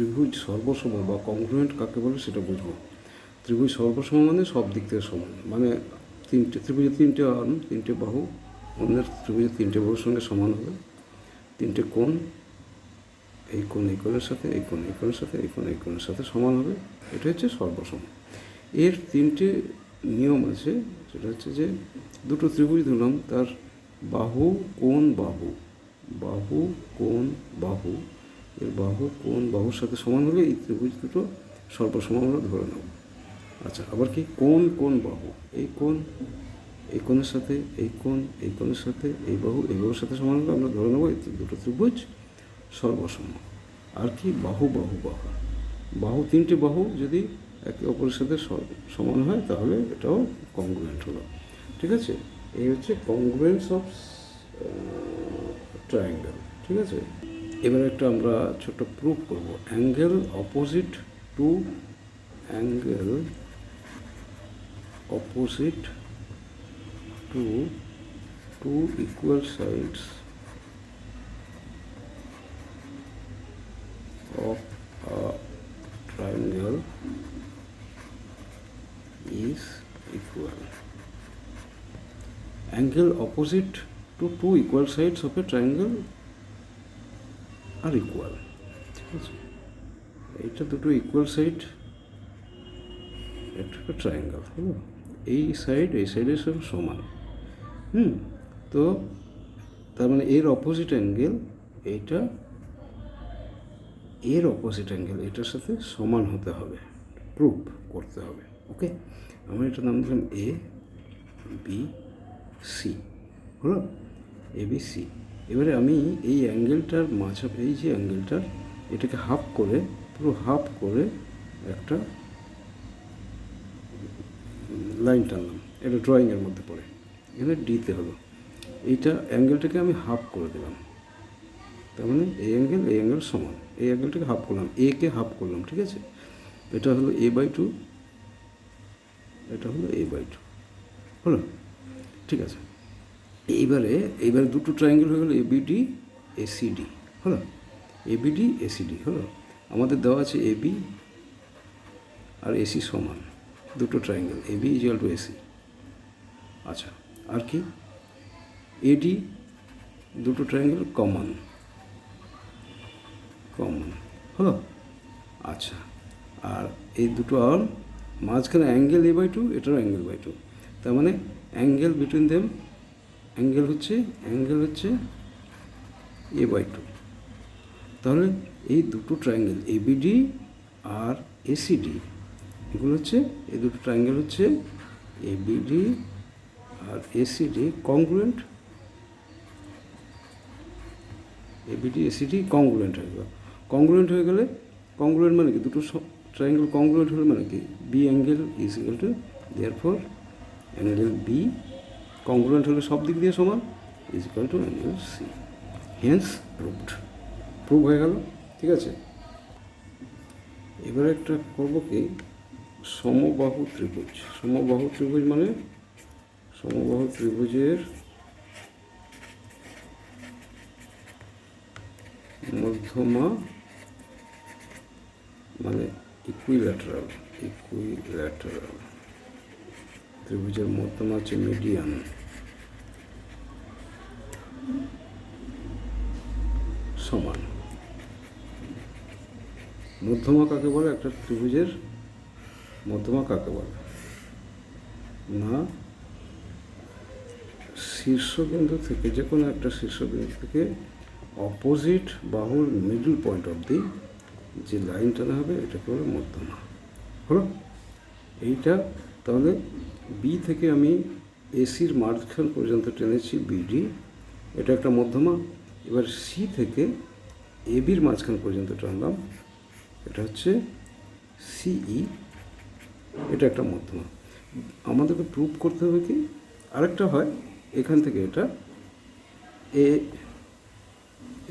ত্রিভুজ সর্বসম বা কংগ্রুয়েন্ট কাকে বলে সেটা বুঝব। ত্রিভুজ সর্বসম মানে সব দিক থেকে সমান। মানে তিনটে, ত্রিভুজের তিনটে আর্ম তিনটে বাহু, অন্যের ত্রিভুজের তিনটে বাহুর সঙ্গে সমান হবে। তিনটে কোণ, এই কোণ, এই কোণের সাথে, এই কোণ, এই কোণের সাথে, এই কোণ, এই কোণের সাথে সমান হবে। এটা হচ্ছে সর্বসম এর তিনটে নিয়ম আছে, সেটা হচ্ছে যে দুটো ত্রিভুজ ধরলাম, তার বাহু, কোণ, বাহু। বাহু, কোণ, বাহু। এর বাহু, কোন বাহুর সাথে সমান হলে এই ত্রিভুজ দুটো সর্বসম আমরা ধরে নেব। আচ্ছা আবার কি? কোন কোন বাহু? এই কোন, এই কোণের সাথে, এই কোণ, এই কোণের সাথে, এই বাহু, এই বাহুর সাথে সমান হলে আমরা ধরে নেব, এই দুটো ত্রিভুজ সর্বসম আর কি? বাহু বাহু বাহু। বাহু তিনটে বাহু যদি একে অপরের সাথে সমান হয়, তাহলে এটাও কংগ্রুয়েন্ট হলো। ঠিক আছে? এই হচ্ছে কংগ্রুয়েন্স অফ ট্রায়াঙ্গেল ঠিক আছে? এবার একটা আমরা ছোট প্রুফ করব। Angle opposite to angle opposite to two equal sides of triangle is equal angle opposite to two equal sides of a triangle are equal ঠিক আছে? এইটা দুটো ইকুয়াল সাইড একটা ট্রায়াঙ্গেল হলো? এই সাইড এই সাইডের সব সমান। হুম? তো তার মানে এর অপোজিট অ্যাঙ্গেল এইটা এর অপোজিট অ্যাঙ্গেল এটার সাথে সমান হতে হবে প্রুফ করতে হবে ওকে আমরা এটার নাম দিলাম এ বি সি হলো? এ বি সি এবারে আমি এই অ্যাঙ্গেলটার মাঝা এই যে অ্যাঙ্গেলটার, এটাকে হাফ করে, পুরো হাফ করে একটা লাইন টানলাম। এটা ড্রয়িংয়ের মধ্যে পড়ে। এখানে ডিতে হলো। এইটা অ্যাঙ্গেলটাকে আমি হাফ করে দিলাম। তার মানে এই অ্যাঙ্গেল এই অ্যাঙ্গেল সমান। এই অ্যাঙ্গেলটাকে হাফ করলাম। এ কে হাফ করলাম, ঠিক আছে? এটা হলো এ বাই টু। এটা হলো এ বাই টু। হলো? ঠিক আছে। এইবারে এইবারে দুটো ট্রায়াঙ্গেল হয়ে গেলো A B D A C D হলো? A B D A C D হলো? আমাদের দেওয়া আছে এবি আর এসি সমান, দুটো triangle AB equal to AC আচ্ছা আর কি? এডি দুটো ট্রায়াঙ্গেল কমন কমন হলো? আচ্ছা আর এই দুটো আর মাঝখানে অ্যাঙ্গেল এ বাই টু এটারও অ্যাঙ্গেল বাই টু তার মানে অ্যাঙ্গেল বিটুইন দেম অ্যাঙ্গেল হচ্ছে অ্যাঙ্গেল হচ্ছে এ বাই টু তাহলে এই দুটো ট্রায়াঙ্গেল এবিডি আর এসিডি এগুলো হচ্ছে, এই দুটো ট্রায়াঙ্গেল হচ্ছে ABD R A C D congruent A B D A C D congruent হয়ে গেল। কংগ্রুয়েন্ট হয়ে গেলে কংগ্রুয়েন্ট মানে কি? দুটো ট্রায়াঙ্গেল কংগ্রুয়েন্ট হলে মানে কি? B angle is equal to therefore angle B congruent হলে সব দিক দিয়ে সমান is equal to angle C hence proved prove হয়ে গেল, ঠিক আছে? এবার একটা করব কি? সমবাহু ত্রিভুজ। সমবাহু ত্রিভুজ মানে? সমবাহু ত্রিভুজের মধ্যমা মানে ইকুইল্যাটারাল ইকুইল্যাটারাল ত্রিভুজের মধ্যমা হচ্ছে মিডিয়ান সমান। মধ্যমা কাকে বলে? একটা ত্রিভুজের মধ্যমা কাকে বলে? না, শীর্ষবিন্দু থেকে যে কোনো একটা শীর্ষবিন্দু থেকে অপোজিট বাহুর মিডল পয়েন্ট অবধি যে লাইন টানা হবে, এটাকে বলে মধ্যমা। হলো? এইটা তাহলে বি থেকে আমি এসির মাঝখান পর্যন্ত টেনেছি বিডি এটা একটা মধ্যমা। এবার সি থেকে এবির মাঝখান পর্যন্ত টানলাম। এটা হচ্ছে সিই এটা একটা মধ্যমা। আমাদেরকে প্রুভ করতে হবে কি? আরেকটা হয়, এখান থেকে এটা এ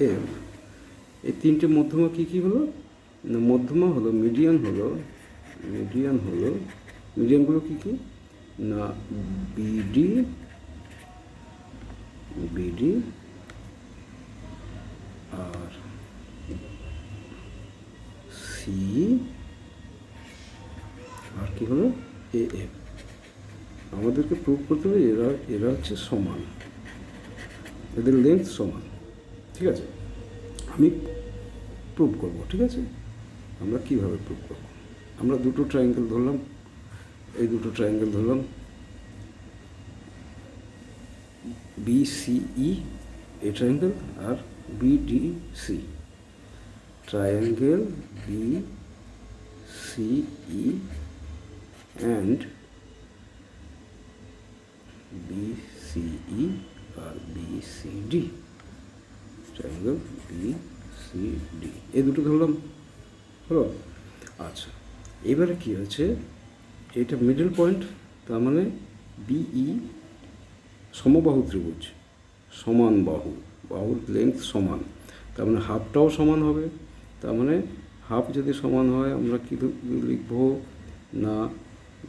এফ এই তিনটে মধ্যমা কী কী হলো? মধ্যমা হলো মিডিয়ান হলো মিডিয়ান হলো মিডিয়ানগুলো কী কী? না বিডি বিডি আর সি আর কি হলো? এ এফ আমাদেরকে প্রুভ করতে হবে এরা এরা হচ্ছে সমান। এদের লেন্থ সমান, ঠিক আছে? আমি প্রুভ করব, ঠিক আছে? আমরা কীভাবে প্রুভ করব? আমরা দুটো ট্রায়াঙ্গেল ধরলাম এই দুটো ট্রায়াঙ্গেল ধরলাম বিসিই এই triangle R BDC triangle B CE and BCE R BCD triangle BCD এই দুটো ধরলাম। হলো? আচ্ছা। এবারে কি হচ্ছে এটা মিডল পয়েন্ট তার মানে বিই সমবাহু ত্রিভুজ, সমান বাহু, বাহুর লেন্থ সমান। তার মানে হাফটাও সমান হবে, তার মানে হাফ যদি সমান হয়, আমরা কী লিখব? না,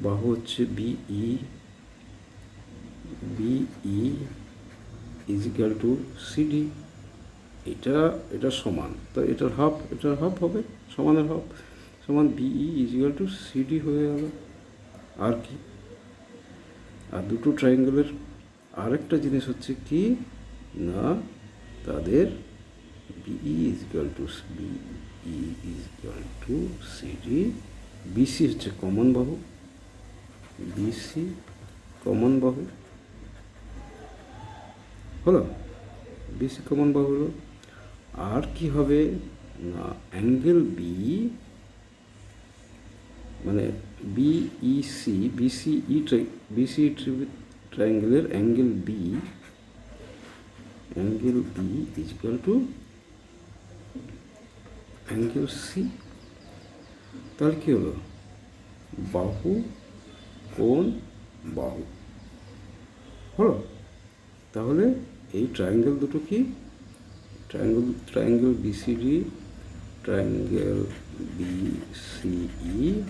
বাহু হচ্ছে BE BE equal to CD এটা এটা সমান। তো এটার হাফ এটার হাফ হবে, সমানের হাফ সমান বিই ইজিক্যাল টু সিডি হয়ে গেল। আর কি? আর দুটো ট্রায়াঙ্গেলের আরেকটা জিনিস হচ্ছে কি? না, তাদের BE equal to BE equal to CD BC হচ্ছে কমন বাহু। বিসি কমন বাহু। হলো? বিসি কমন বাহু হলো। আর কি হবে? না অ্যাঙ্গেল বি মানে BEC BCE BC ট্রায়াঙ্গেলের angle B angle B equal to angle C তাহলে কী হলো? বাহু কোণ বাহু। হলো? তাহলে এই ট্রায়াঙ্গেল দুটো কি? Triangle triangle BCD triangle BCE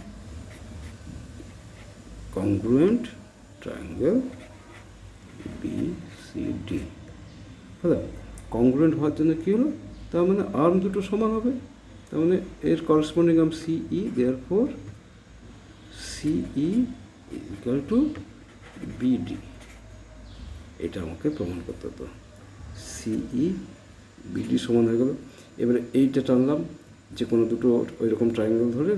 congruent triangle BCD হলো কংগ্রুয়েন্ট হওয়ার জন্য কী হলো? তার মানে আর্ম দুটো সমান হবে। তার মানে এর corresponding arm CE therefore CE equal to BD এটা আমাকে প্রমাণ করতে হতো সিই বিডি সমান হয়ে গেল। এবারে এইটা টানলাম যে কোনো দুটো ওই রকম ট্রায়াঙ্গেল ধরে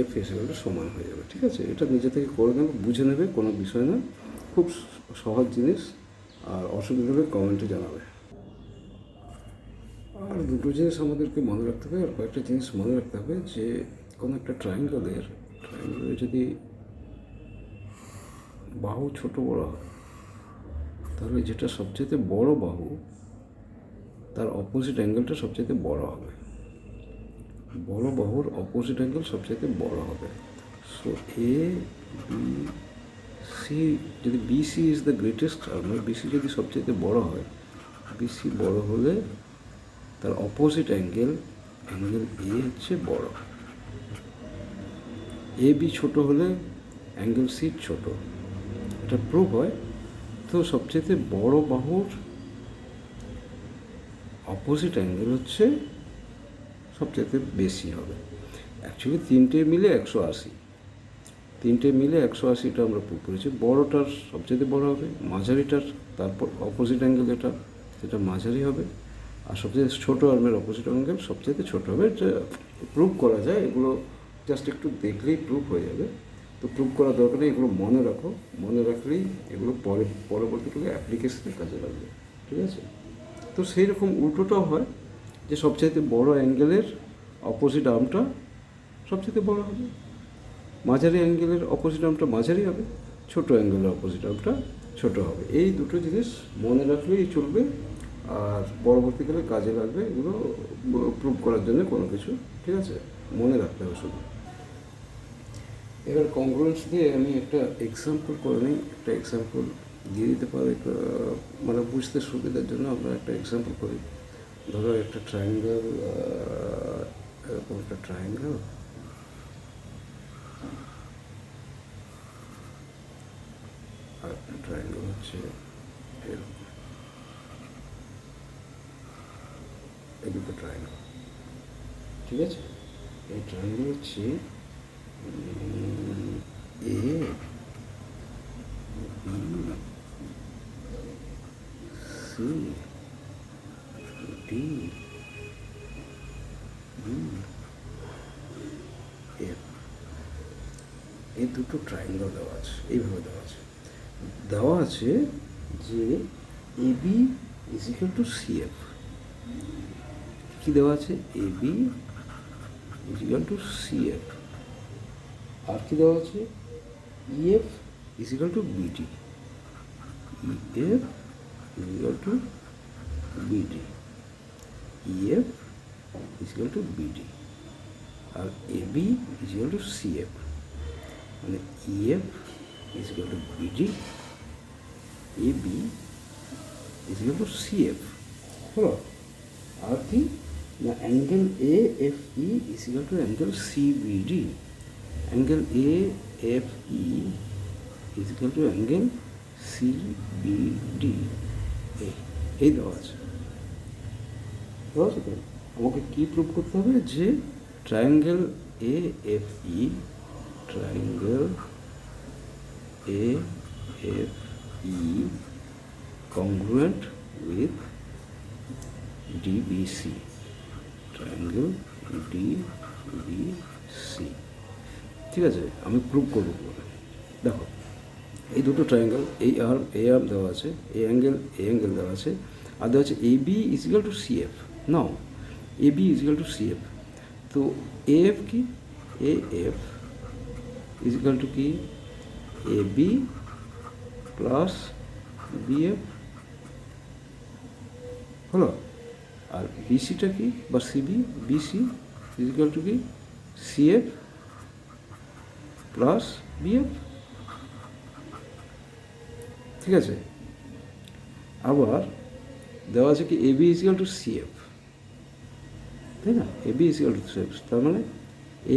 এফ এসএলটা সমান হয়ে যাবে, ঠিক আছে? এটা নিজে থেকে করে নেবে, বুঝে নেবে, কোনো বিষয় না খুব সহজ জিনিস, আর অসুবিধা হলে কমেন্টে জানাবে। আর দুটো জিনিস আমাদেরকে মনে রাখতে হবে, আর কয়েকটা জিনিস মনে রাখতে হবে যে, কোনো একটা ট্রায়াঙ্গেলের ট্রায়াঙ্গেলের যদি বাহু ছোট বড় হয়, তাহলে যেটা সবচেয়ে বড় বাহু, তার অপোজিট অ্যাঙ্গেলটা সবচেয়ে বড় হবে। বড় বাহুর অপোজিট অ্যাঙ্গেল সবচেয়ে বড় হবে। সো এ বি সি যদি বিসি ইজ দ্য গ্রেটেস্ট মানে বিসি যদি সবচেয়ে বড় হয় বিসি বড় হলে তার অপোজিট অ্যাঙ্গেল অ্যাঙ্গেল এ হচ্ছে বড়। এ বি ছোট হলে অ্যাঙ্গেল সি ছোট। এটা প্রুভ হয়। তো সবচেয়ে বড় বাহুর অপোজিট অ্যাঙ্গেল হচ্ছে সবচেয়ে বেশি হবে। অ্যাকচুয়ালি তিনটে মিলে একশো আশি। তিনটে মিলে একশো আশিটা আমরা প্রুভ করেছি। বড়োটার সবচেয়ে বড় হবে, মাঝারিটার, তারপর অপোজিট অ্যাঙ্গেল যেটা, সেটা মাঝারি হবে। আর সবচেয়ে ছোটো আর্মের অপোজিট অ্যাঙ্গেল সবচেয়ে ছোটো হবে। প্রুভ করা যায়, এগুলো জাস্ট একটু দেখলেই প্রুভ হয়ে যাবে। তো প্রুভ করার দরকার নেই, এগুলো মনে রাখো। মনে রাখলেই এগুলো পরে, পরবর্তীকালে অ্যাপ্লিকেশনে কাজে লাগবে। ঠিক আছে? তো সেই রকম উল্টোটাও হয়। যে সবচাইতে বড় অ্যাঙ্গেলের অপোজিট আর্মটা সবচেয়ে বড় হবে। মাঝারি অ্যাঙ্গেলের অপোজিট আর্মটা মাঝারি হবে, ছোট অ্যাঙ্গেলের অপোজিট আর্মটা ছোট হবে। এই দুটো জিনিস মনে রাখলেই চলবে আর পরবর্তীকালে কাজে লাগবে এগুলো প্রুভ করার জন্য কোনো কিছু, ঠিক আছে? মনে রাখতে হবে শুধু। এবার কংগ্রুয়েন্স দিয়ে আমি একটা এক্সাম্পল করে নিই, একটা এক্সাম্পল দিয়ে দিতে পারি মানে বুঝতে সুবিধার জন্য আমরা একটা এক্সাম্পল করি। ধরো একটা ট্রায়াঙ্গেল এরকম একটা ট্রায়াঙ্গেল আর একটা ট্রায়াঙ্গেল হচ্ছে এরকম। এই দুটো ট্রায়াঙ্গেল ঠিক আছে? এই ট্রায়াঙ্গেল হচ্ছে এ সি ডি এফ এই দুটো ট্রায়াঙ্গেল দেওয়া আছে, এইভাবে দেওয়া আছে। দেওয়া আছে যে A B is equal to C F কী দেওয়া আছে? A B is equal to C F আর কি দেওয়া আছে? EF is equal to BT EF is equal to BT EF is equal to BT R A B is equal to C মানে EF is equal to BT A B is equal to C F হলো আর কি? না angle A F E is equal to angle C B D angle A F E is equal to angle C B D এই দেওয়া আছে। দেওয়া আছে আমাকে কী প্রুভ করতে হবে? যে triangle A F E A F E congruent with DBC triangle DBC ঠিক আছে, আমি প্রুভ করব দেখো, এই দুটো ট্রায়াঙ্গেল এই আর্ম এই আর্ম দেওয়া আছে এই অ্যাঙ্গেল এই অ্যাঙ্গেল দেওয়া আছে, আর দেওয়া আছে A B equal to C F now A B equal to C F তো এ এফ কি? এ এফ ইজিক্যাল টু কি A B plus B F হলো? আর বিসিটা কি? বা সিবি বিসি ফিজিক্যাল টু কি সিএফ প্লাস বিএফ ঠিক আছে? আবার দেওয়া আছে কি? এবি ইজিক্যাল টু সিএফ তাই না? এবি ইজিক্যাল টু সিএফ তার মানে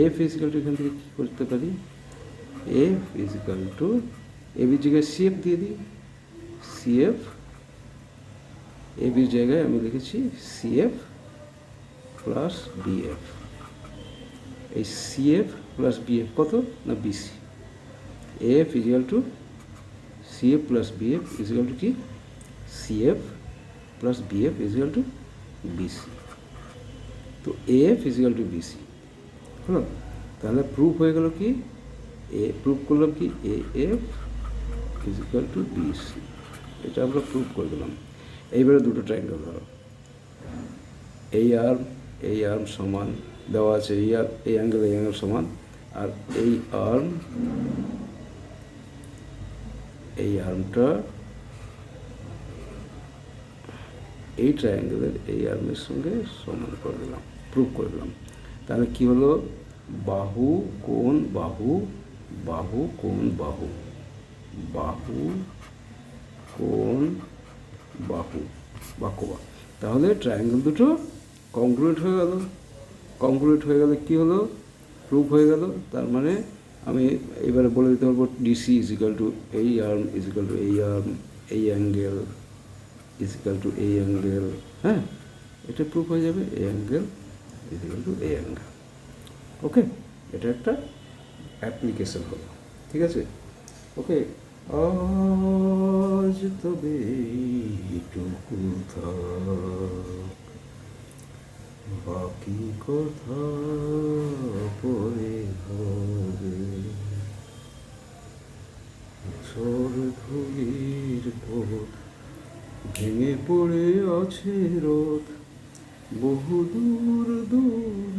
এফ ইজিক্যাল টু এখান থেকে কী করতে পারি? এফ ইজিক্যাল টু এবির জায়গায় সিএফ দিয়ে দিই। সিএফ এবির জায়গায় আমি লিখেছি সিএফ প্লাস বিএফ এই সিএফ প্লাস বিএফ কত না BC F equal to CF plus BF equal to কি? CF plus BF equal to BC তো এফ ইজিক্যাল টু বিসি হলো তাহলে প্রুফ হয়ে গেল কি? এ প্রুফ করলাম কি? A F equal to BC এটা আমরা প্রুফ করে দিলাম। এইবারে দুটো ট্রায়াঙ্গেল ধরো। এই আর্ম এই আর্ম সমান দেওয়া আছে এই আর এই অ্যাঙ্গেল এই অ্যাঙ্গেল সমান। আর এই আর্ম এই আর্মটা এই ট্রায়াঙ্গেলের এই আর্মের সঙ্গে সমান করে দিলাম। প্রুভ করে দিলাম। তাহলে কী হলো? বাহু কোন বাহু বাহু কোন বাহু? বাহু কোন বাহু? বাকোবা তাহলে ট্রায়াঙ্গেল দুটো কংক্রিট হয়ে গেল। কংক্রিট হয়ে গেলে কী হলো? প্রুফ হয়ে গেল। তার মানে আমি এবারে বলে দিতে পারব ডিসি ইজিক্যাল টু এই আর্ম ইজিক্যাল টু এই আর্ম এই অ্যাঙ্গেল ইজিক্যাল টু এই অ্যাঙ্গেল হ্যাঁ? এটা প্রুফ হয়ে যাবে এই অ্যাঙ্গেল ইজিক্যাল টু এই অ্যাঙ্গেল ওকে এটা একটা অ্যাপ্লিকেশন হলো, ঠিক আছে? ওকে, আজ তবে এইটুকু বাকি কথা পরে হবে। ধুলির পথ ভেঙে পড়ে আছে রথ বহু দূর দূর